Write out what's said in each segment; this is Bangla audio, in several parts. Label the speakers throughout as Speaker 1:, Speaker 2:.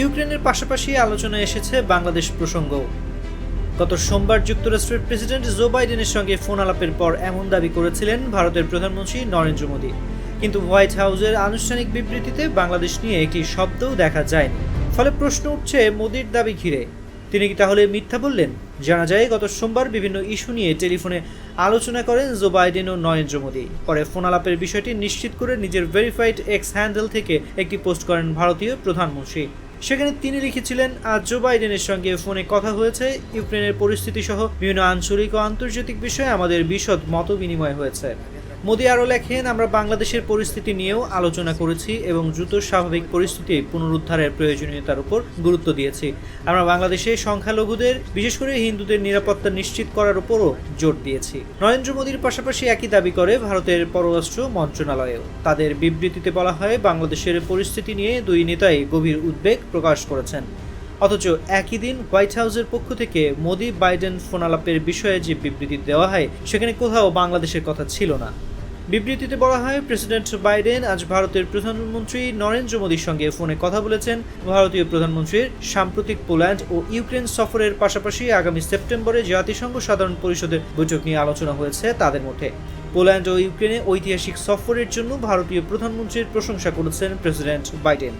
Speaker 1: ইউক্রেনের পাশাপাশি আলোচনায় এসেছে বাংলাদেশ প্রসঙ্গ। গত সোমবার যুক্তরাষ্ট্রের প্রেসিডেন্ট জো বাইডেনের সঙ্গে ফোন আলাপের পর এমন দাবি করেছিলেন ভারতের প্রধানমন্ত্রী নরেন্দ্র মোদী। কিন্তু হোয়াইট হাউসের আনুষ্ঠানিক বিবৃতিতে বাংলাদেশ নিয়ে একটি শব্দও দেখা যায়নি। ফলে প্রশ্ন উঠছে মোদীর দাবি ঘিরে। তিনি কি তাহলে মিথ্যা বললেন? জানা যায়, গত সোমবার বিভিন্ন ইস্যু নিয়ে টেলিফোনে আলোচনা করেন জো বাইডেন ও নরেন্দ্র মোদী। পরে ফোন আলাপের বিষয়টি নিশ্চিত করে নিজের ভেরিফাইড এক্স হ্যান্ডেল থেকে একটি পোস্ট করেন ভারতীয় প্রধানমন্ত্রী। সেখানে তিনি লিখেছিলেন, আজ জো বাইডেনের সঙ্গে ফোনে কথা হয়েছে। ইউক্রেনের পরিস্থিতি সহ বিভিন্ন আঞ্চলিক ও আন্তর্জাতিক বিষয়ে আমাদের বিশদ মত বিনিময় হয়েছে। মোদী আরও লেখেন, আমরা বাংলাদেশের পরিস্থিতি নিয়েও আলোচনা করেছি এবং দ্রুত স্বাভাবিক পরিস্থিতি পুনরুদ্ধারের প্রয়োজনীয়তার উপর গুরুত্ব দিয়েছি। আমরা বাংলাদেশে সংখ্যালঘুদের, বিশেষ করে হিন্দুদের নিরাপত্তা নিশ্চিত করার উপরও জোর দিয়েছি। নরেন্দ্র মোদীর পাশাপাশি একই দাবি করে ভারতের পররাষ্ট্র মন্ত্রণালয়েও। তাদের বিবৃতিতে বলা হয়, বাংলাদেশের পরিস্থিতি নিয়ে দুই নেতাই গভীর উদ্বেগ প্রকাশ করেছেন। অথচ একই দিন হোয়াইট হাউসের পক্ষ থেকে মোদি বাইডেন ফোনালাপের বিষয়ে যে বিবৃতি দেওয়া হয়, সেখানে কোথাও বাংলাদেশের কথা ছিল না। বিবৃতিতে বলা হয়, প্রেসিডেন্ট বাইডেন আজ ভারতের প্রধানমন্ত্রী নরেন্দ্র মোদীর সঙ্গে ফোনে কথা বলেছেন। ভারতীয় প্রধানমন্ত্রীর সাম্প্রতিক পোল্যান্ড ও ইউক্রেন সফরের পাশাপাশি আগামী সেপ্টেম্বরে জাতিসংঘ সাধারণ পরিষদের বৈঠক নিয়ে আলোচনা হয়েছে তাদের মধ্যে। পোল্যান্ড ও ইউক্রেনে ঐতিহাসিক সফরের জন্য ভারতীয় প্রধানমন্ত্রীর প্রশংসা করেছেন প্রেসিডেন্ট বাইডেন।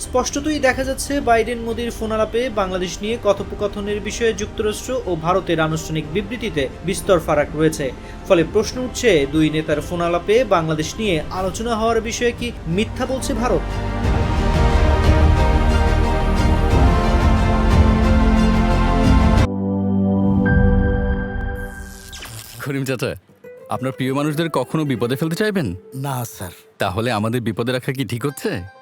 Speaker 1: স্পষ্টতই দেখা যাচ্ছে বাইডেন মোদির ফোনালাপে বাংলাদেশ নিয়ে কথোপকথনের বিষয়ে যুক্তরাষ্ট্র ও ভারতের আনুষ্ঠানিক বিবৃতিতে বিস্তর ফারাক রয়েছে। ফলে প্রশ্ন উঠছে দুই নেতার ফোনালাপে বাংলাদেশ নিয়ে আলোচনা হওয়ার বিষয়ে কি মিথ্যা বলছে ভারত?
Speaker 2: করিম চাচা আপনার প্রিয় মানুষদের কখনো বিপদে ফেলতে চাইবেন?
Speaker 3: না স্যার।
Speaker 2: তাহলে আমাদের বিপদে রাখা কি ঠিক হচ্ছে?